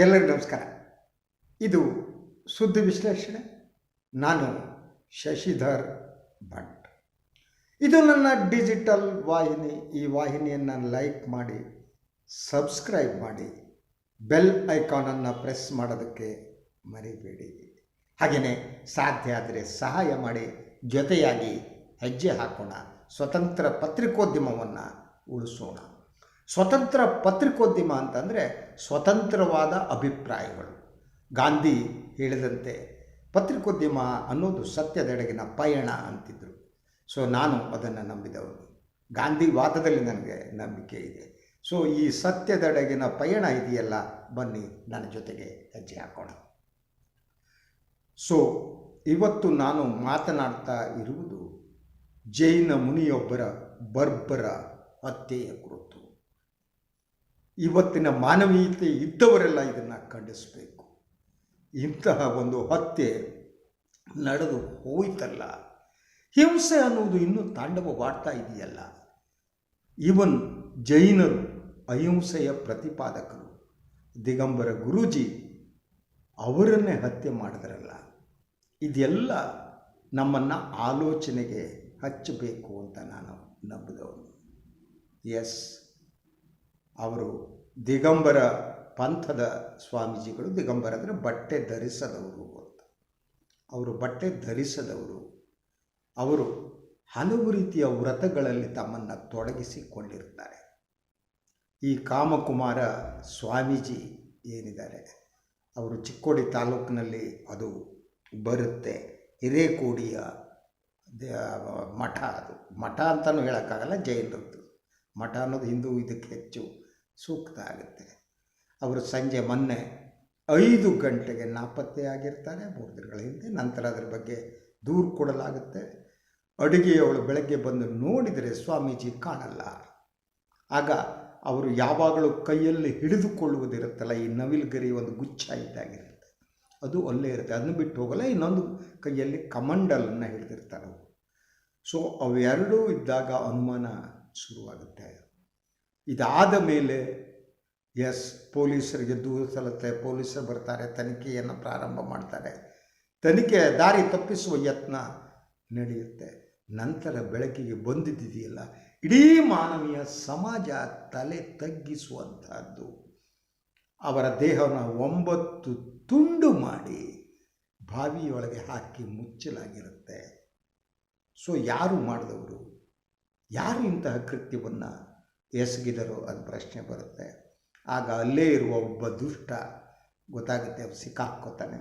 ಎಲ್ಲರಿಗೂ ನಮಸ್ಕಾರ. ಇದು ಸುದ್ದಿ ವಿಶ್ಲೇಷಣೆ. ನಾನು ಶಶಿಧರ್ ಭಟ್. ಇದು ನನ್ನ ಡಿಜಿಟಲ್ ವಾಹಿನಿ. ಈ ವಾಹಿನಿಯನ್ನು ಲೈಕ್ ಮಾಡಿ, ಸಬ್ಸ್ಕ್ರೈಬ್ ಮಾಡಿ, ಬೆಲ್ ಐಕಾನನ್ನು ಪ್ರೆಸ್ ಮಾಡೋದಕ್ಕೆ ಮರಿಬೇಡಿ. ಹಾಗೆಯೇ ಸಾಧ್ಯ ಆದರೆ ಸಹಾಯ ಮಾಡಿ, ಜೊತೆಯಾಗಿ ಹೆಜ್ಜೆ ಹಾಕೋಣ. ಸ್ವತಂತ್ರ ಪತ್ರಿಕೋದ್ಯಮವನ್ನು ಉಳಿಸೋಣ. ಸ್ವತಂತ್ರ ಪತ್ರಿಕೋದ್ಯಮ ಅಂತಂದರೆ ಸ್ವತಂತ್ರವಾದ ಅಭಿಪ್ರಾಯಗಳು. ಗಾಂಧಿ ಹೇಳಿದಂತೆ ಪತ್ರಿಕೋದ್ಯಮ ಅನ್ನೋದು ಸತ್ಯದೆಡೆಗಿನ ಪಯಣ ಅಂತಿದ್ದರು ಸೊ ನಾನು ಅದನ್ನು ನಂಬಿದವನು. ಗಾಂಧಿ ವಾದದಲ್ಲಿ ನನಗೆ ನಂಬಿಕೆ ಇದೆ. ಸೊ ಈ ಸತ್ಯದೆಡೆಗಿನ ಪಯಣ ಇದೆಯಲ್ಲ? ಬನ್ನಿ, ನನ್ನ ಜೊತೆಗೆ ಹೆಜ್ಜೆ ಹಾಕೋಣ. ಸೊ ಇವತ್ತು ನಾನು ಮಾತನಾಡ್ತಾ ಇರುವುದು ಜೈನ ಮುನಿಯೊಬ್ಬರ ಬರ್ಬರ ಹತ್ಯೆಯ ಕುರಿತು. ಇವತ್ತಿನ ಮಾನವೀಯತೆ ಇದ್ದವರೆಲ್ಲ ಇದನ್ನು ಖಂಡಿಸಬೇಕು. ಇಂತಹ ಒಂದು ಹತ್ಯೆ ನಡೆದು ಹೋಯ್ತಲ್ಲ. ಹಿಂಸೆ ಅನ್ನೋದು ಇನ್ನೂ ತಾಂಡವವಾಡ್ತಾ ಇದೆಯಲ್ಲ. ಇವನ್ ಜೈನರು, ಅಹಿಂಸೆಯ ಪ್ರತಿಪಾದಕರು, ದಿಗಂಬರ ಗುರೂಜಿ ಅವರನ್ನೇ ಹತ್ಯೆ ಮಾಡಿದ್ರಲ್ಲ. ಇದೆಲ್ಲ ನಮ್ಮನ್ನು ಆಲೋಚನೆಗೆ ಹಚ್ಚಬೇಕು ಅಂತ ನಾನು ನಂಬಿದವನು. ಎಸ್, ಅವರು ದಿಗಂಬರ ಪಂಥದ ಸ್ವಾಮೀಜಿಗಳು ದಿಗಂಬರ ಅಂದರೆ ಬಟ್ಟೆ ಧರಿಸದವರು ಅಂತ. ಅವರು ಬಟ್ಟೆ ಧರಿಸದವರು. ಅವರು ಹಲವು ರೀತಿಯ ವ್ರತಗಳಲ್ಲಿ ತಮ್ಮನ್ನು ತೊಡಗಿಸಿಕೊಂಡಿರ್ತಾರೆ ಈ ಕಾಮಕುಮಾರ ಸ್ವಾಮೀಜಿ ಏನಿದ್ದಾರೆ? ಅವರು ಚಿಕ್ಕೋಡಿ ತಾಲೂಕಿನಲ್ಲಿ ಅದು ಬರುತ್ತೆ. ಹಿರೇಕೋಡಿಯ ಮಠ ಅದು. ಮಠ ಅಂತಲೂ ಹೇಳೋಕ್ಕಾಗಲ್ಲ ಜೈನರದ್ದು ಮಠ ಅನ್ನೋದು ಹಿಂದೂ ಇದಕ್ಕೆ ಹೆಚ್ಚು ಸೂಕ್ತ ಆಗುತ್ತೆ. ಅವರು ಸಂಜೆ ಮೊನ್ನೆ ಐದು ಗಂಟೆಗೆ ನಾಪತ್ತೆಯಾಗಿರ್ತಾರೆ ಮೂರು ದಿನಗಳ ಹಿಂದೆ. ನಂತರ ಅದರ ಬಗ್ಗೆ ದೂರು ಕೊಡಲಾಗುತ್ತೆ. ಅಡುಗೆಯವಳು ಬೆಳಗ್ಗೆ ಬಂದು ನೋಡಿದರೆ ಸ್ವಾಮೀಜಿ ಕಾಣಲ್ಲ. ಆಗ ಅವರು ಯಾವಾಗಲೂ ಕೈಯಲ್ಲಿ ಹಿಡಿದುಕೊಳ್ಳುವುದಿರುತ್ತಲ್ಲ, ಈ ನವಿಲ್ಗರಿ ಒಂದು ಗುಚ್ಛ ಇದ್ದಾಗಿರುತ್ತೆ. ಅದು ಅಲ್ಲೇ ಇರುತ್ತೆ. ಅದನ್ನು ಬಿಟ್ಟು ಹೋಗಲ್ಲ, ಇನ್ನೊಂದು ಕೈಯಲ್ಲಿ ಕಮಂಡಲನ್ನು ಹಿಡಿದಿರ್ತಾರೆ ಸೊ ಅವೆರಡೂ ಇದ್ದಾಗ ಅನುಮಾನ ಶುರುವಾಗುತ್ತೆ. ಇದಾದ ಮೇಲೆ ಎಸ್ ಪೊಲೀಸರಿಗೆ ದೂರು ಸಲ್ಲುತ್ತೆ, ಪೊಲೀಸರು ಬರ್ತಾರೆ, ತನಿಖೆಯನ್ನು ಪ್ರಾರಂಭ ಮಾಡ್ತಾರೆ. ತನಿಖೆ, ದಾರಿ ತಪ್ಪಿಸುವ ಯತ್ನ ನಡೆಯುತ್ತೆ. ನಂತರ ಬೆಳಕಿಗೆ ಬಂದಿದ್ದಿದೆಯಲ್ಲ ಇಡೀ ಮಾನವೀಯ ಸಮಾಜ ತಲೆ ತಗ್ಗಿಸುವಂತಹದ್ದು ಅವರ ದೇಹವನ್ನು ಒಂಬತ್ತು ತುಂಡು ಮಾಡಿ ಬಾವಿಯೊಳಗೆ ಹಾಕಿ ಮುಚ್ಚಲಾಗಿರುತ್ತೆ. ಸೊ ಯಾರು ಮಾಡಿದವರು? ಯಾರು ಇಂತಹ ಕೃತ್ಯವನ್ನು ಎಸಗಿದರು ಅದು ಪ್ರಶ್ನೆ ಬರುತ್ತೆ. ಆಗ ಅಲ್ಲೇ ಇರುವ ಒಬ್ಬ ದುಷ್ಟ ಗೊತ್ತಾಗುತ್ತೆ ಸಿಕ್ಕಾಕ್ಕೋತಾನೆ.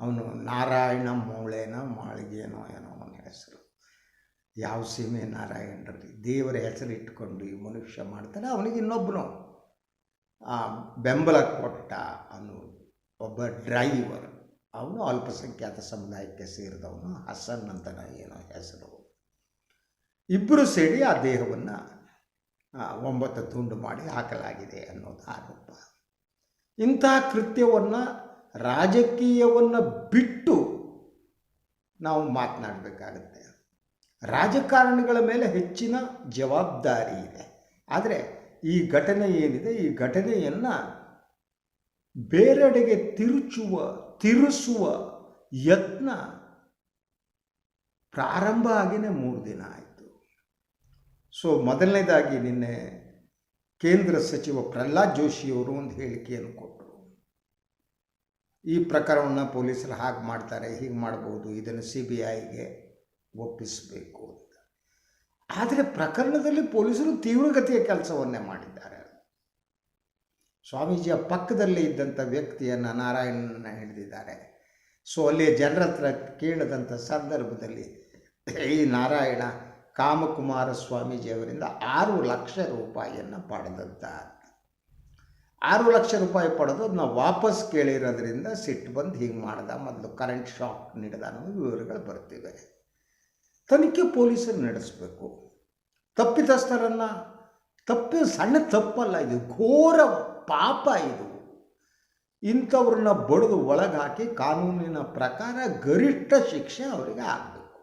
ಅವನು ನಾರಾಯಣ ಮೂಳೆನ ಮಾಳಿಗೆನೋ ಏನೋ ಅವನ ಹೆಸರು. ಯಾವ ಸೀಮೆ ನಾರಾಯಣರಲ್ಲಿ ದೇವರ ಹೆಸರು ಇಟ್ಕೊಂಡು ಈ ಮನುಷ್ಯ ಮಾಡ್ತಾನೆ, ಅವನಿಗೆ ಇನ್ನೊಬ್ಬನು ಬೆಂಬಲ ಕೊಟ್ಟ ಅವನು ಒಬ್ಬ ಡ್ರೈವರ್, ಅವನು ಅಲ್ಪಸಂಖ್ಯಾತ ಸಮುದಾಯಕ್ಕೆ ಸೇರಿದವನು, ಹಸನ್ ಅಂತನ ಏನೋ ಹೆಸರು. ಇಬ್ಬರು ಸೇರಿ ಆ ದೇಹವನ್ನು ಒಂಬತ್ತು ತುಂಡು ಮಾಡಿ ಹಾಕಲಾಗಿದೆ ಅನ್ನೋದು ಆರೋಪ. ಇಂತಹ ಕೃತ್ಯವನ್ನು ರಾಜಕೀಯವನ್ನು ಬಿಟ್ಟು ನಾವು ಮಾತನಾಡಬೇಕಾಗತ್ತೆ. ರಾಜಕಾರಣಿಗಳ ಮೇಲೆ ಹೆಚ್ಚಿನ ಜವಾಬ್ದಾರಿ ಇದೆ. ಆದರೆ ಈ ಘಟನೆ ಏನಿದೆ? ಈ ಘಟನೆಯನ್ನು ಬೇರೆಡೆಗೆ ತಿರುಚುವ, ತಿರುಸುವ ಯತ್ನ ಪ್ರಾರಂಭ ಆಗಿನೇ ಮೂರು ದಿನ ಆಯಿತು. ಸೊ ಮೊದಲನೇದಾಗಿ ನಿನ್ನೆ ಕೇಂದ್ರ ಸಚಿವ ಪ್ರಹ್ಲಾದ್ ಜೋಶಿಯವರು ಒಂದು ಹೇಳಿಕೆಯನ್ನು ಕೊಟ್ಟರು. ಈ ಪ್ರಕರಣವನ್ನು ಪೊಲೀಸರು ಹಾಗೆ ಮಾಡ್ತಾರೆ, ಹೀಗೆ ಮಾಡ್ಬೋದು, ಇದನ್ನು ಸಿ ಬಿ ಐಗೆ ಒಪ್ಪಿಸಬೇಕು ಅಂತ. ಆದರೆ ಪ್ರಕರಣದಲ್ಲಿ ಪೊಲೀಸರು ತೀವ್ರಗತಿಯ ಕೆಲಸವನ್ನೇ ಮಾಡಿದ್ದಾರೆ. ಸ್ವಾಮೀಜಿಯ ಪಕ್ಕದಲ್ಲಿ ಇದ್ದಂಥ ವ್ಯಕ್ತಿಯನ್ನು ನಾರಾಯಣನ ಹಿಡಿದಿದ್ದಾರೆ. ಸೊ ಅಲ್ಲಿ ಜನರ ಹತ್ರ ಕೇಳದಂಥ ಸಂದರ್ಭದಲ್ಲಿ ಈ ನಾರಾಯಣ ಕಾಮಕುಮಾರ ಸ್ವಾಮೀಜಿಯವರಿಂದ ಆರು ಲಕ್ಷ ರೂಪಾಯಿಯನ್ನು ಪಡೆದಂತ ಆರು ಲಕ್ಷ ರೂಪಾಯಿ ಪಡೆದು ಅದನ್ನ ವಾಪಸ್ ಕೇಳಿರೋದ್ರಿಂದ ಸಿಟ್ಟು ಬಂದು ಹೀಗೆ ಮಾಡ್ದ. ಮೊದಲು ಕರೆಂಟ್ ಶಾಕ್ ನೀಡಿದ ಅನ್ನೋ ವಿವರಗಳು ಬರ್ತಿವೆ. ತನಿಖೆ ಪೊಲೀಸರು ನಡೆಸಬೇಕು. ತಪ್ಪಿತಸ್ಥರನ್ನು ತಪ್ಪಿ ಸಣ್ಣ ತಪ್ಪಲ್ಲ, ಇದು ಘೋರ ಪಾಪ ಇದು. ಇಂಥವ್ರನ್ನ ಬಡಿದು ಒಳಗೆ ಹಾಕಿ ಕಾನೂನಿನ ಪ್ರಕಾರ ಗರಿಷ್ಠ ಶಿಕ್ಷೆ ಅವರಿಗೆ ಆಗಬೇಕು.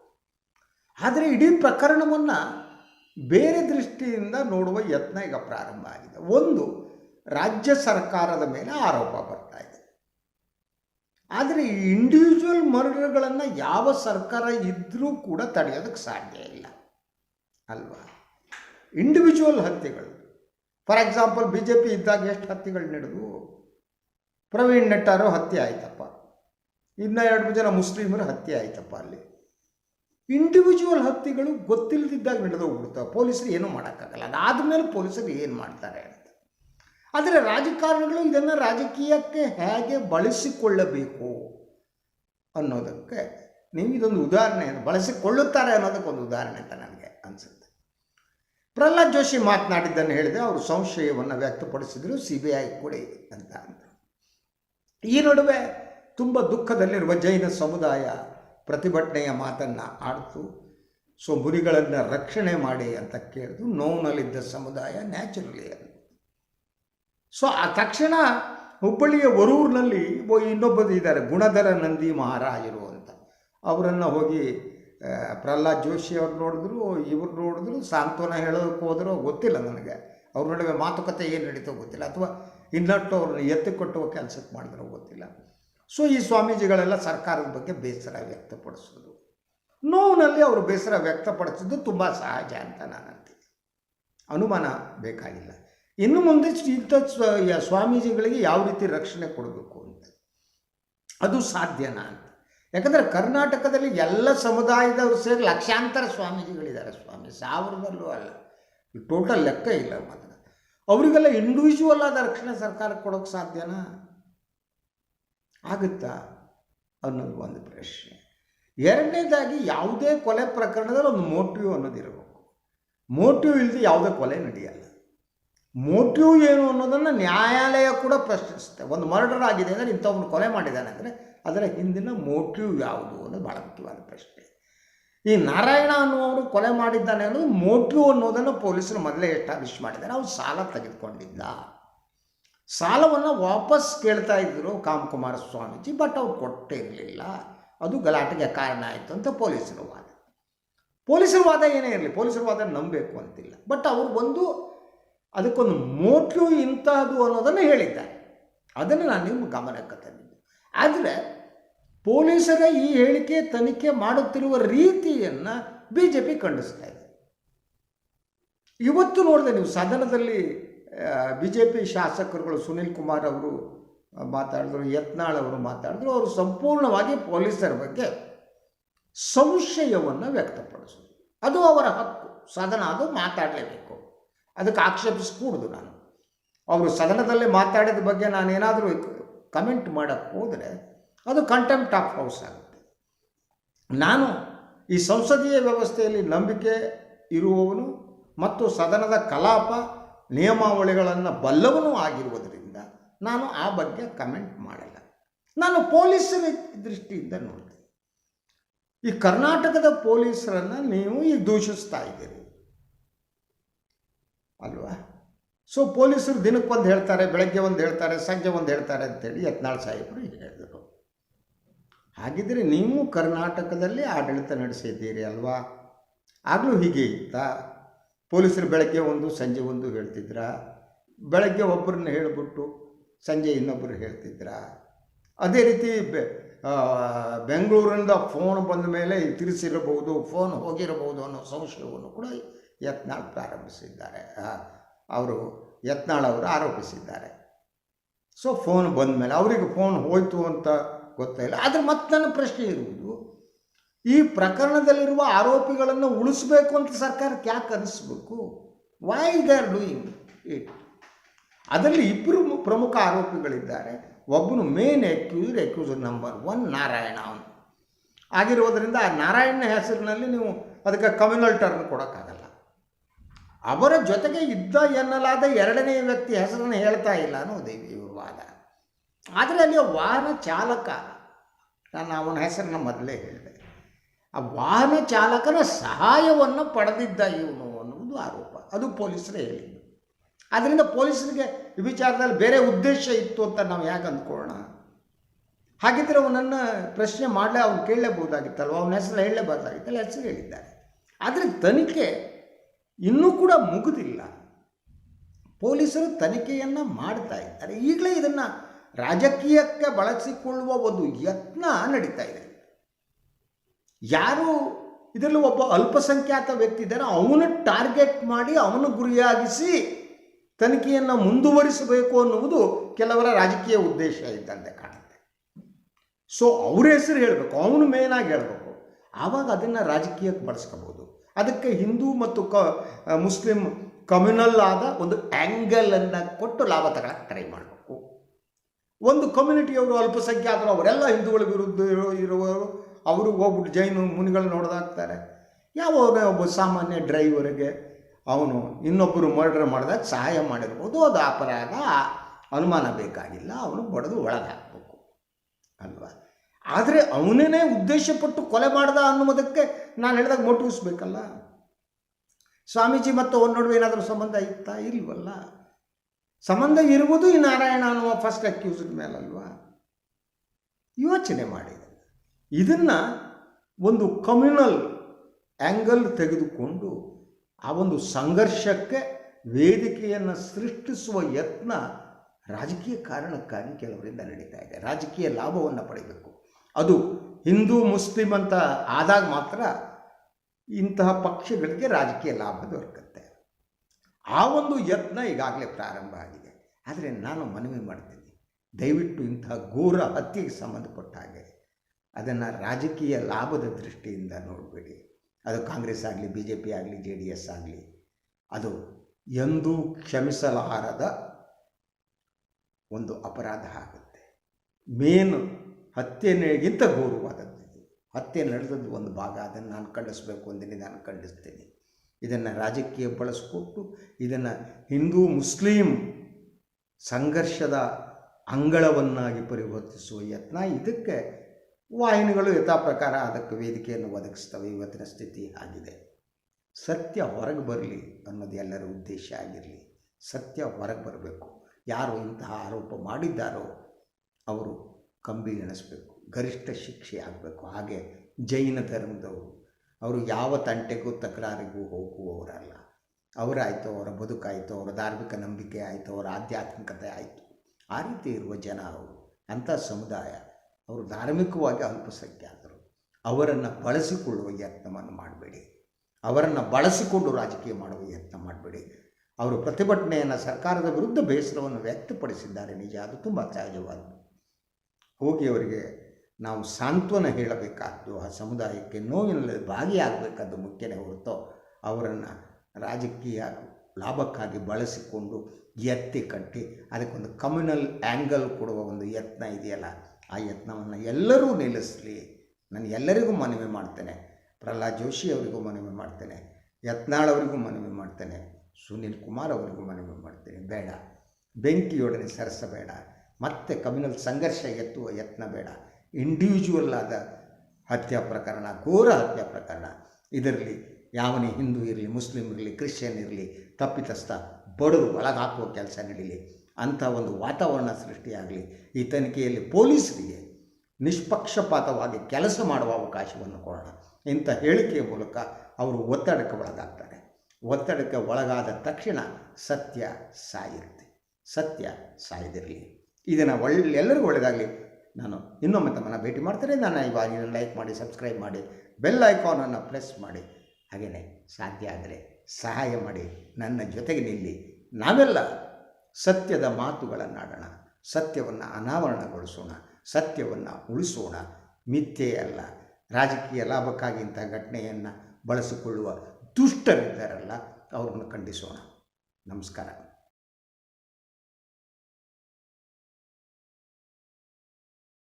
ಆದರೆ ಇಡೀ ಪ್ರಕರಣವನ್ನು ಬೇರೆ ದೃಷ್ಟಿಯಿಂದ ನೋಡುವ ಯತ್ನ ಈಗ ಪ್ರಾರಂಭ ಆಗಿದೆ. ಒಂದು, ರಾಜ್ಯ ಸರ್ಕಾರದ ಮೇಲೆ ಆರೋಪ ಬರ್ತಾ ಇದೆ. ಆದರೆ ಇಂಡಿವಿಜುವಲ್ ಮರ್ಡರ್ಗಳನ್ನು ಯಾವ ಸರ್ಕಾರ ಇದ್ದರೂ ಕೂಡ ತಡೆಯೋದಕ್ಕೆ ಸಾಧ್ಯ ಇಲ್ಲ. ಅಲ್ವಾ? Individual ಹತ್ಯೆಗಳು. For example B J P ಇದ್ದಾಗ ಎಷ್ಟು ಹತ್ಯೆಗಳು ನಡೆದು ಪ್ರವೀಣ್ ನೆಟ್ಟಾರು ಹತ್ಯೆ ಆಯ್ತಪ್ಪ. ಇನ್ನೂ ಎರಡು ಜನ ಮುಸ್ಲಿಮರು ಹತ್ಯೆ ಆಯ್ತಪ್ಪ ಅಲ್ಲಿ. ಇಂಡಿವಿಜುವಲ್ ಹತ್ಯೆಗಳು ಗೊತ್ತಿಲ್ಲದಿದ್ದಾಗ ನಡೆದೋಗ್ಬಿಡ್ತಾವೆ ಪೊಲೀಸರು ಏನೂ ಮಾಡೋಕ್ಕಾಗಲ್ಲ. ಅದಾದಮೇಲೆ ಪೊಲೀಸರು ಏನು ಮಾಡ್ತಾರೆ ಅಂತ. ಆದರೆ ರಾಜಕಾರಣಿಗಳು ಇದನ್ನು ರಾಜಕೀಯಕ್ಕೆ ಹೇಗೆ ಬಳಸಿಕೊಳ್ಳಬೇಕು ಅನ್ನೋದಕ್ಕೆ ನೀವು ಇದೊಂದು ಉದಾಹರಣೆ ಬಳಸಿಕೊಳ್ಳುತ್ತಾರೆ ಅನ್ನೋದಕ್ಕೆ ಒಂದು ಉದಾಹರಣೆ ಅಂತ ನನಗೆ ಅನಿಸುತ್ತೆ. ಪ್ರಹ್ಲಾದ್ ಜೋಶಿ ಮಾತನಾಡಿದ್ದನ್ನು ಹೇಳಿದೆ ಅವರು ಸಂಶಯವನ್ನು ವ್ಯಕ್ತಪಡಿಸಿದರು ಸಿ ಬಿ ಐ ಕೊಡಿ ಅಂತ ಈ ನಡುವೆ ತುಂಬ ದುಃಖದಲ್ಲಿರುವ ಜೈನ ಸಮುದಾಯ ಪ್ರತಿಭಟನೆಯ ಮಾತನ್ನು ಆಡ್ತು. ಸೊ ಮುರಿಗಳನ್ನು ರಕ್ಷಣೆ ಮಾಡಿ ಅಂತ ಕೇಳಿದ್ರು ನೋವಿನಲ್ಲಿದ್ದ ಸಮುದಾಯ ನ್ಯಾಚುರಲಿ ಅದು. ಸೊ ಆ ತಕ್ಷಣ ಹುಬ್ಬಳ್ಳಿಯ ವರೂರಿನಲ್ಲಿ ಒ- ಇನ್ನೊಬ್ಬರು ಇದ್ದಾರೆ, ಗುಣಧರ ನಂದಿ ಮಹಾರಾಜರು ಅಂತ. ಅವರನ್ನು ಹೋಗಿ ಪ್ರಹ್ಲಾದ್ ಜೋಶಿ ಅವ್ರು ನೋಡಿದ್ರು, ಇವ್ರು ನೋಡಿದ್ರು, ಸಾಂತ್ವನ ಹೇಳೋದಕ್ಕೆ ಹೋದರೂ, ಗೊತ್ತಿಲ್ಲ ನನಗೆ. ಅವ್ರ ನಡುವೆ ಮಾತುಕತೆ ಏನು ನಡೀತೋ ಗೊತ್ತಿಲ್ಲ. ಅಥವಾ ಇನ್ನಟ್ಟು ಅವ್ರನ್ನ ಎತ್ತು ಕಟ್ಟುವ ಕೆಲಸಕ್ಕೆ ಮಾಡಿದ್ರೋ ಗೊತ್ತಿಲ್ಲ. ಸೊ ಈ ಸ್ವಾಮೀಜಿಗಳೆಲ್ಲ ಸರ್ಕಾರದ ಬಗ್ಗೆ ಬೇಸರ ವ್ಯಕ್ತಪಡಿಸೋದು. ನೋವಿನಲ್ಲಿ ಅವರು ಬೇಸರ ವ್ಯಕ್ತಪಡಿಸಿದ್ದು ತುಂಬ ಸಹಜ ಅಂತ ನಾನು ಅಂತೀನಿ. ಅನುಮಾನ ಬೇಕಾಗಿಲ್ಲ. ಇನ್ನು ಮುಂದೆ ಇಂಥ ಸ್ವ ಸ್ವಾಮೀಜಿಗಳಿಗೆ ಯಾವ ರೀತಿ ರಕ್ಷಣೆ ಕೊಡಬೇಕು ಅಂತ. ಅದು ಸಾಧ್ಯನಾ ಅಂತ. ಯಾಕಂದರೆ ಕರ್ನಾಟಕದಲ್ಲಿ ಎಲ್ಲ ಸಮುದಾಯದವರು ಸೇರಿ ಲಕ್ಷಾಂತರ ಸ್ವಾಮೀಜಿಗಳಿದ್ದಾರೆ ಸ್ವಾಮಿ, ಸಾವಿರದಲ್ಲೂ ಅಲ್ಲ. ಟೋಟಲ್ ಲೆಕ್ಕ ಇಲ್ಲ ಮಾತ್ರ. ಅವರಿಗೆಲ್ಲ ಇಂಡಿವಿಜುವಲ್ ಆದ ರಕ್ಷಣೆ ಸರ್ಕಾರಕ್ಕೆ ಕೊಡೋಕ್ಕೆ ಸಾಧ್ಯನಾ? ಆಗುತ್ತಾ ಅನ್ನೋದು ಒಂದು ಪ್ರಶ್ನೆ. ಎರಡನೇದಾಗಿ ಯಾವುದೇ ಕೊಲೆ ಪ್ರಕರಣದಲ್ಲಿ ಒಂದು ಮೋಟಿವ್ ಅನ್ನೋದಿರಬೇಕು ಮೋಟಿವ್ ಇಲ್ಲದೆ ಯಾವುದೇ ಕೊಲೆ ನಡೆಯಲ್ಲ. ಮೋಟಿವ್ ಏನು ಅನ್ನೋದನ್ನು ನ್ಯಾಯಾಲಯ ಕೂಡ ಪ್ರಶ್ನಿಸುತ್ತೆ. ಒಂದು ಮರ್ಡರ್ ಆಗಿದೆ ಅಂದರೆ ಇಂಥವ್ನು ಕೊಲೆ ಮಾಡಿದ್ದಾನೆ ಅಂದರೆ ಅದರ ಹಿಂದಿನ ಮೋಟಿವ್ ಯಾವುದು ಅನ್ನೋದು ಭಾಳ ಮುಖ್ಯವಾದ ಪ್ರಶ್ನೆ. ಈ ನಾರಾಯಣ ಅನ್ನುವರು ಕೊಲೆ ಮಾಡಿದ್ದಾನೆ ಅನ್ನೋದು ಮೋಟಿವ್ ಅನ್ನೋದನ್ನು ಪೊಲೀಸರು ಮೊದಲೇ ಎಸ್ಟಾಬ್ಲಿಷ್ ಮಾಡಿದ್ದಾರೆ. ಅವ್ರು ಸಾಲ ತೆಗೆದುಕೊಂಡಿದ್ದ. ಸಾಲವನ್ನು ವಾಪಸ್ ಕೇಳ್ತಾ ಇದ್ದರು ಕಾಮಕುಮಾರ ಸ್ವಾಮೀಜಿ ಬಟ್ ಅವ್ರು ಕೊಟ್ಟೇ ಇರಲಿಲ್ಲ. ಅದು ಗಲಾಟೆಗೆ ಕಾರಣ ಆಯಿತು ಅಂತ ಪೊಲೀಸರ ವಾದ. ಪೊಲೀಸರ ವಾದ ಏನೇ ಇರಲಿ, ಪೊಲೀಸರ ವಾದ ನಂಬಬೇಕು ಅಂತಿಲ್ಲ. ಬಟ್ ಅವರು ಒಂದು ಅದಕ್ಕೊಂದು ಮೋಟ್ಲು ಇಂತಹದು ಅನ್ನೋದನ್ನು ಹೇಳಿದ್ದಾರೆ. ಅದನ್ನು ನಾನು ನಿಮ್ಮ ಗಮನಕ್ಕೆ ತಂದಿದ್ದೆ ಆದರೆ ಪೊಲೀಸರ ಈ ಹೇಳಿಕೆ ತನಿಖೆ ಮಾಡುತ್ತಿರುವ ರೀತಿಯನ್ನು ಬಿ ಜೆ ಪಿ ಖಂಡಿಸ್ತಾ ಇದೆ. ಇವತ್ತು ನೋಡಿದೆ ನೀವು ಸದನದಲ್ಲಿ ಬಿ ಜೆ ಪಿ ಶಾಸಕರುಗಳು ಸುನೀಲ್ ಕುಮಾರ್ ಅವರು ಮಾತಾಡಿದ್ರು, ಯತ್ನಾಳ್ ಅವರು ಮಾತಾಡಿದ್ರು, ಅವರು ಸಂಪೂರ್ಣವಾಗಿ ಪೊಲೀಸರ ಬಗ್ಗೆ ಸಂಶಯವನ್ನು ವ್ಯಕ್ತಪಡಿಸೋದು ಅದು ಅವರ ಹಕ್ಕು. ಸದನ ಅದು ಮಾತಾಡಲೇಬೇಕು. ಅದಕ್ಕೆ ಆಕ್ಷೇಪಿಸ್ಕೂಡ್ದು ನಾನು. ಅವರು ಸದನದಲ್ಲಿ ಮಾತಾಡಿದ ಬಗ್ಗೆ ನಾನೇನಾದರೂ ಕಮೆಂಟ್ ಮಾಡೋಕ್ಕೆ ಹೋದರೆ ಅದು ಕಂಟೆಂಪ್ಟ್ ಆಫ್ ಹೌಸ್ ಆಗುತ್ತೆ. ನಾನು ಈ ಸಂಸದೀಯ ವ್ಯವಸ್ಥೆಯಲ್ಲಿ ನಂಬಿಕೆ ಇರುವವನು ಮತ್ತು ಸದನದ ಕಲಾಪ ನಿಯಮಾವಳಿಗಳನ್ನು ಬಲ್ಲವನೂ ಆಗಿರುವುದರಿಂದ ನಾನು ಆ ಬಗ್ಗೆ ಕಮೆಂಟ್ ಮಾಡಲ್ಲ. ನಾನು ಪೊಲೀಸರ ದೃಷ್ಟಿಯಿಂದ ನೋಡ್ತೀನಿ ಈ ಕರ್ನಾಟಕದ ಪೊಲೀಸರನ್ನು ನೀವು ಈ ದೂಷಿಸ್ತಾ ಇದ್ದೀರಿ. ಅಲ್ವಾ? ಸೊ ಪೊಲೀಸರು ದಿನಕ್ಕೊಂದು ಹೇಳ್ತಾರೆ, ಬೆಳಗ್ಗೆ ಒಂದು ಹೇಳ್ತಾರೆ, ಸಂಜೆ ಒಂದು ಹೇಳ್ತಾರೆ ಅಂತೇಳಿ ಯತ್ನಾಳ್ ಸಾಹೇಬರು ಹೇಳಿದರು. ಹಾಗಿದ್ರೆ ನೀವು ಕರ್ನಾಟಕದಲ್ಲಿ ಆಡಳಿತ ನಡೆಸಿದ್ದೀರಿ ಅಲ್ವಾ? ಆಗಲೂ ಹೀಗೆ ಇತ್ತಾ? ಪೊಲೀಸರು ಬೆಳಗ್ಗೆ ಒಂದು, ಸಂಜೆ ಒಂದು ಹೇಳ್ತಿದ್ರ. ಬೆಳಗ್ಗೆ ಒಬ್ಬರನ್ನ ಹೇಳಿಬಿಟ್ಟು ಸಂಜೆ ಇನ್ನೊಬ್ಬರು ಹೇಳ್ತಿದ್ರ. ಅದೇ ರೀತಿ ಬೆ ಬೆಂಗಳೂರಿಂದ ಫೋನ್ ಬಂದ ಮೇಲೆ ತಿರುಸಿರಬಹುದು ಫೋನ್ ಹೋಗಿರಬಹುದು ಅನ್ನೋ ಸಂಶಯವನ್ನು ಕೂಡ ಯತ್ನಾಳ್ ಪ್ರಾರಂಭಿಸಿದ್ದಾರೆ. ಅವರು, ಯತ್ನಾಳ್ ಅವರು ಆರೋಪಿಸಿದ್ದಾರೆ. ಸೊ ಫೋನ್ ಬಂದ ಮೇಲೆ ಅವರಿಗೆ ಫೋನ್ ಹೋಯಿತು ಅಂತ ಗೊತ್ತಾಯಿಲ್ಲ. ಆದರೆ ಮತ್ತೆ ನನ್ನ ಪ್ರಶ್ನೆ ಇರುವುದು ಈ ಪ್ರಕರಣದಲ್ಲಿರುವ ಆರೋಪಿಗಳನ್ನು ಉಳಿಸ್ಬೇಕು ಅಂತ ಸರ್ಕಾರಕ್ಕೆ ಯಾಕೆ ಅನಿಸ್ಬೇಕು? Why they are doing it ಅದರಲ್ಲಿ ಇಬ್ಬರು ಪ್ರಮುಖ ಆರೋಪಿಗಳಿದ್ದಾರೆ. ಒಬ್ಬನು main accuse accuser number one Narayana ಅವನು. ಆಗಿರೋದ್ರಿಂದ ಆ ನಾರಾಯಣನ ಹೆಸರಿನಲ್ಲಿ ನೀವು ಅದಕ್ಕೆ ಕಮ್ಯುನಲ್ ಟರ್ನ್ ಕೊಡೋಕ್ಕಾಗಲ್ಲ. ಅವರ ಜೊತೆಗೆ ಇದ್ದ ಎನ್ನಲಾದ ಎರಡನೇ ವ್ಯಕ್ತಿ ಹೆಸರನ್ನು ಹೇಳ್ತಾ ಇಲ್ಲ ಅನ್ನೋದು ಇವರು ವಾದ. ಆದರೆ ಅಲ್ಲಿ ವಾಹನ ಚಾಲಕ ನಾನು ಅವನ ಹೆಸರನ್ನ ಮೊದಲೇ ಹೇಳಿದೆ. ಆ ವಾಹನ ಚಾಲಕನ ಸಹಾಯವನ್ನು ಪಡೆದಿದ್ದ ಇವನು ಅನ್ನುವುದು ಆರೋಪ. ಅದು ಪೊಲೀಸರೇ ಹೇಳಿದ್ದು. ಆದ್ದರಿಂದ ಪೊಲೀಸರಿಗೆ ಈ ವಿಚಾರದಲ್ಲಿ ಬೇರೆ ಉದ್ದೇಶ ಇತ್ತು ಅಂತ ನಾವು ಯಾಕೆ ಅಂದ್ಕೊಳ್ಳೋಣ? ಹಾಗಿದ್ದರೆ ಅವನನ್ನು ಪ್ರಶ್ನೆ ಮಾಡಲೇ ಅವ್ನು ಕೇಳಲೇಬಹುದಾಗಿತ್ತಲ್ವ? ಅವನ ಹೆಸರು ಹೇಳಲೇಬಾರ್ದಾಗಿತ್ತಲ್ಲ ಹೆಸರು ಹೇಳಿದ್ದಾರೆ. ಆದರೆ ತನಿಖೆ ಇನ್ನೂ ಕೂಡ ಮುಗಿದಿಲ್ಲ. ಪೊಲೀಸರು ತನಿಖೆಯನ್ನು ಮಾಡ್ತಾ ಇದ್ದಾರೆ. ಈಗಲೇ ಇದನ್ನು ರಾಜಕೀಯಕ್ಕೆ ಬಳಸಿಕೊಳ್ಳುವ ಒಂದು ಯತ್ನ ನಡೀತಾ ಇದೆ. ಯಾರು ಇದರಲ್ಲಿ ಒಬ್ಬ ಅಲ್ಪಸಂಖ್ಯಾತ ವ್ಯಕ್ತಿ ಇದ್ದಾನೆ, ಅವನು ಟಾರ್ಗೆಟ್ ಮಾಡಿ ಅವನು ಗುರಿಯಾಗಿಸಿ ತನಿಖೆಯನ್ನು ಮುಂದುವರಿಸಬೇಕು ಅನ್ನುವುದು ಕೆಲವರ ರಾಜಕೀಯ ಉದ್ದೇಶ ಇದ್ದಂತೆ ಕಾಣುತ್ತೆ. ಸೊ ಅವ್ರ ಹೆಸರು ಹೇಳಬೇಕು, ಅವನು ಮೇನಾಗಿ ಹೇಳಬೇಕು. ಆವಾಗ ಅದನ್ನು ರಾಜಕೀಯಕ್ಕೆ ಬಳಸ್ಕೋಬೋದು. ಅದಕ್ಕೆ ಹಿಂದೂ ಮತ್ತು ಕ ಮುಸ್ಲಿಂ ಕಮ್ಯುನಲ್ ಆದ ಒಂದು ಆ್ಯಂಗಲನ್ನು ಕೊಟ್ಟು ಲಾಭ ತಗೊಳಕ್ಕೆ ಟ್ರೈ ಮಾಡಬೇಕು. ಒಂದು ಕಮ್ಯುನಿಟಿಯವರು ಅಲ್ಪಸಂಖ್ಯಾತರು, ಅವರೆಲ್ಲ ಹಿಂದೂಗಳ ವಿರುದ್ಧ ಇರೋ, ಇರುವವರು ಅವರು ಹೋಗ್ಬಿಟ್ಟು ಜೈನ ಮುನಿಗಳು ನೋಡ್ದಾಕ್ತಾರೆ ಯಾವ ಒಬ್ಬ ಸಾಮಾನ್ಯ ಡ್ರೈವರಿಗೆ ಅವನು ಇನ್ನೊಬ್ಬರು ಮರ್ಡರ್ ಮಾಡಿದಾಗ ಸಹಾಯ ಮಾಡಿರ್ಬೋದು, ಅದು ಅಪರಾಧ, ಅನುಮಾನ ಬೇಕಾಗಿಲ್ಲ, ಅವನು ಬಡದು ಒಳಗೆ ಹಾಕಬೇಕು ಅಲ್ವಾ? ಆದರೆ ಅವನೇ ಉದ್ದೇಶಪಟ್ಟು ಕೊಲೆ ಮಾಡ್ದ ಅನ್ನುವುದಕ್ಕೆ ನಾನು ಹೇಳಿದಾಗ ಮೋಟಿವಿಸ್ಬೇಕಲ್ಲ ಸ್ವಾಮೀಜಿ ಮತ್ತು ಅವನ ನಡುವೆ ಏನಾದರೂ ಸಂಬಂಧ ಇತ್ತಾ? ಇಲ್ವಲ್ಲ. ಸಂಬಂಧ ಇರುವುದು ಈ ನಾರಾಯಣ ಅನ್ನುವ ಫಸ್ಟ್ ಅಕ್ಯೂಸ್ಡ್ ಮೇಲಲ್ವಾ? ಯೋಚನೆ ಮಾಡಿ ಇದನ್ನು ಒಂದು ಕಮ್ಯುನಲ್ ಆ್ಯಂಗಲ್ ತೆಗೆದುಕೊಂಡು ಆ ಒಂದು ಸಂಘರ್ಷಕ್ಕೆ ವೇದಿಕೆಯನ್ನು ಸೃಷ್ಟಿಸುವ ಯತ್ನ ರಾಜಕೀಯ ಕಾರಣಕ್ಕಾಗಿ ಕೆಲವರಿಂದ ನಡೀತಾ ಇದೆ. ರಾಜಕೀಯ ಲಾಭವನ್ನು ಪಡೆಯಬೇಕು ಅದು ಹಿಂದೂ, ಮುಸ್ಲಿಂ ಅಂತ ಆದಾಗ ಮಾತ್ರ ಇಂತಹ ಪಕ್ಷಗಳಿಗೆ ರಾಜಕೀಯ ಲಾಭ ದೊರಕುತ್ತೆ. ಆ ಒಂದು ಯತ್ನ ಈಗಾಗಲೇ ಪ್ರಾರಂಭ ಆಗಿದೆ. ಆದರೆ ನಾನು ಮನವಿ ಮಾಡ್ತೀನಿ, ದಯವಿಟ್ಟು ಇಂತಹ ಘೋರ ಹತ್ಯೆಗೆ ಸಂಬಂಧಪಟ್ಟ ಹಾಗೆ ಅದನ್ನು ರಾಜಕೀಯ ಲಾಭದ ದೃಷ್ಟಿಯಿಂದ ನೋಡಬೇಡಿ. ಅದು ಕಾಂಗ್ರೆಸ್ ಆಗಲಿ ಬಿ ಜೆ ಪಿ ಆಗಲಿ, ಜೆ ಡಿ ಎಸ್ ಆಗಲಿ. ಅದು ಎಂದೂ ಕ್ಷಮಿಸಲಾರದ ಒಂದು ಅಪರಾಧ ಆಗುತ್ತೆ. ಮೇನ್ ಹತ್ಯೆಗಿಂತ ಗೌರವವಾದದ್ದು ಹತ್ಯೆ ನಡೆದದ್ದು ಒಂದು ಭಾಗ, ಅದನ್ನು ನಾನು ಖಂಡಿಸಬೇಕು ಅಂತೇಳಿ ನಾನು ಖಂಡಿಸ್ತೇನೆ. ಇದನ್ನು ರಾಜಕೀಯ ಬಳಸಿಕೊಟ್ಟು, ಇದನ್ನು ಹಿಂದೂ ಮುಸ್ಲಿಂ ಸಂಘರ್ಷದ ಅಂಗಳವನ್ನಾಗಿ ಪರಿವರ್ತಿಸುವ ಯತ್ನ ಇದಕ್ಕೆ ವಾಹಿನಿಗಳು ಯಥಾ ಪ್ರಕಾರ ಅದಕ್ಕೆ ವೇದಿಕೆಯನ್ನು ಒದಗಿಸ್ತವೆ ಇವತ್ತಿನ ಸ್ಥಿತಿ ಆಗಿದೆ ಸತ್ಯ ಹೊರಗೆ ಬರಲಿ ಅನ್ನೋದು ಎಲ್ಲರ ಉದ್ದೇಶ ಆಗಿರಲಿ. ಸತ್ಯ ಹೊರಗೆ ಬರಬೇಕು. ಯಾರು ಇಂತಹ ಆರೋಪ ಮಾಡಿದ್ದಾರೋ ಅವರು ಕಂಬಿ ಎಣಿಸ್ಬೇಕು. ಗರಿಷ್ಠ ಶಿಕ್ಷೆ ಆಗಬೇಕು. ಹಾಗೆ ಜೈನ ಧರ್ಮದವರು, ಅವರು ಯಾವ ತಂಟೆಗೂ ತಕರಾರಿಗೂ ಹೋಗುವವರಲ್ಲ. ಅವರಾಯಿತು, ಅವರ ಬದುಕಾಯಿತು, ಅವರ ಧಾರ್ಮಿಕ ನಂಬಿಕೆ ಆಯಿತು, ಅವರ ಆಧ್ಯಾತ್ಮಿಕತೆ ಆಯಿತು. ಆ ರೀತಿ ಇರುವ ಜನ ಅವರು, ಅಂಥ ಸಮುದಾಯ. ಅವರು ಧಾರ್ಮಿಕವಾಗಿ ಅಲ್ಪಸಂಖ್ಯಾತರು. ಅವರನ್ನು ಬಳಸಿಕೊಳ್ಳುವ ಯತ್ನವನ್ನು ಮಾಡಬೇಡಿ. ಅವರನ್ನು ಬಳಸಿಕೊಂಡು ರಾಜಕೀಯ ಮಾಡುವ ಯತ್ನ ಮಾಡಬೇಡಿ. ಅವರು ಪ್ರತಿಭಟನೆಯನ್ನು ಸರ್ಕಾರದ ವಿರುದ್ಧ ಬೇಸರವನ್ನು ವ್ಯಕ್ತಪಡಿಸಿದ್ದಾರೆ. ನಿಜ, ಅದು ತುಂಬ ಸಹಜವಾದದ್ದು ಹೋಗಿ ಅವರಿಗೆ ನಾವು ಸಾಂತ್ವನ ಹೇಳಬೇಕಾದ್ದು, ಆ ಸಮುದಾಯಕ್ಕೆ ನೋವಿನಲ್ಲಿ ಭಾಗಿಯಾಗಬೇಕಾದ್ದು ಮುಖ್ಯನೇ ಹೊರತು ಅವರನ್ನು ರಾಜಕೀಯ ಲಾಭಕ್ಕಾಗಿ ಬಳಸಿಕೊಂಡು ಎತ್ತಿ ಕಟ್ಟಿ ಅದಕ್ಕೊಂದು ಕಮ್ಯುನಲ್ ಆ್ಯಂಗಲ್ ಕೊಡುವ ಒಂದು ಯತ್ನ ಇದೆಯಲ್ಲ ಆ ಯತ್ನವನ್ನು ಎಲ್ಲರೂ ನಿಲ್ಲಿಸಲಿ. ನಾನು ಎಲ್ಲರಿಗೂ ಮನವಿ ಮಾಡ್ತೇನೆ. ಪ್ರಹ್ಲಾದ್ ಜೋಶಿ ಅವರಿಗೂ ಮನವಿ ಮಾಡ್ತೇನೆ. ಯತ್ನಾಳ್ ಅವರಿಗೂ ಮನವಿ ಮಾಡ್ತೇನೆ. ಸುನೀಲ್ ಕುಮಾರ್ ಅವರಿಗೂ ಮನವಿ ಮಾಡ್ತೇನೆ. ಬೇಡ. ಬೆಂಕಿಯೊಡನೆ ಸರಸಬೇಡ. ಮತ್ತೆ ಕಮ್ಯುನಲ್ ಸಂಘರ್ಷ ಎತ್ತುವ ಯತ್ನ ಬೇಡ. ಇಂಡಿವಿಜುವಲ್ ಆದ ಹತ್ಯಾ ಪ್ರಕರಣ, ಘೋರ ಹತ್ಯಾ ಪ್ರಕರಣ. ಇದರಲ್ಲಿ ಯಾವನೇ ಹಿಂದೂ ಇರಲಿ, ಮುಸ್ಲಿಂ ಇರಲಿ, ಕ್ರಿಶ್ಚಿಯನ್ ಇರಲಿ, ತಪ್ಪಿತಸ್ಥ ಬಡವರು ಒಳಗಾಕುವ ಕೆಲಸ ನಡೀಲಿ. ಅಂಥ ಒಂದು ವಾತಾವರಣ ಸೃಷ್ಟಿಯಾಗಲಿ, ಈ ತನಿಖೆಯಲ್ಲಿ ಪೊಲೀಸರಿಗೆ ನಿಷ್ಪಕ್ಷಪಾತವಾಗಿ ಕೆಲಸ ಮಾಡುವ ಅವಕಾಶವನ್ನು ಕೊಡೋಣ ಇಂಥ ಹೇಳಿಕೆಯ ಮೂಲಕ ಅವರು ಒತ್ತಡಕ್ಕೆ ಒಳಗಾಗ್ತಾರೆ. ಒತ್ತಡಕ್ಕೆ ಒಳಗಾದ ತಕ್ಷಣ ಸತ್ಯ ಸಾಯಿರುತ್ತೆ ಸತ್ಯ ಸಾಯದಿರಲಿ. ಇದನ್ನು ಒಳ್ಳೆ, ಎಲ್ಲರಿಗೂ ಒಳ್ಳೆಯದಾಗಲಿ ನಾನು ಇನ್ನೊಮ್ಮೆ ತಮ್ಮನ್ನು ಭೇಟಿ ಮಾಡ್ತೇನೆ. ನಾನು ಇವಾಗ ಲೈಕ್ ಮಾಡಿ, ಸಬ್ಸ್ಕ್ರೈಬ್ ಮಾಡಿ, ಬೆಲ್ ಐಕಾನನ್ನು ಪ್ರೆಸ್ ಮಾಡಿ. ಹಾಗೆಯೇ ಸಾಧ್ಯ ಆದರೆ ಸಹಾಯ ಮಾಡಿ. ನನ್ನ ಜೊತೆಗೆ ನಿಲ್ಲಿ. ನಾವೆಲ್ಲ ಸತ್ಯದ ಮಾತುಗಳನ್ನಾಡೋಣ, ಸತ್ಯವನ್ನು ಅನಾವರಣಗೊಳಿಸೋಣ, ಸತ್ಯವನ್ನು ಉಳಿಸೋಣ. ಮಿಥ್ಯೆ ಅಲ್ಲ. ರಾಜಕೀಯ ಲಾಭಕ್ಕಾಗಿ ಇಂಥ ಘಟನೆಯನ್ನು ಬಳಸಿಕೊಳ್ಳುವ ದುಷ್ಟರಿದ್ದಾರಲ್ಲ, ಅವರನ್ನು ಖಂಡಿಸೋಣ. ನಮಸ್ಕಾರ.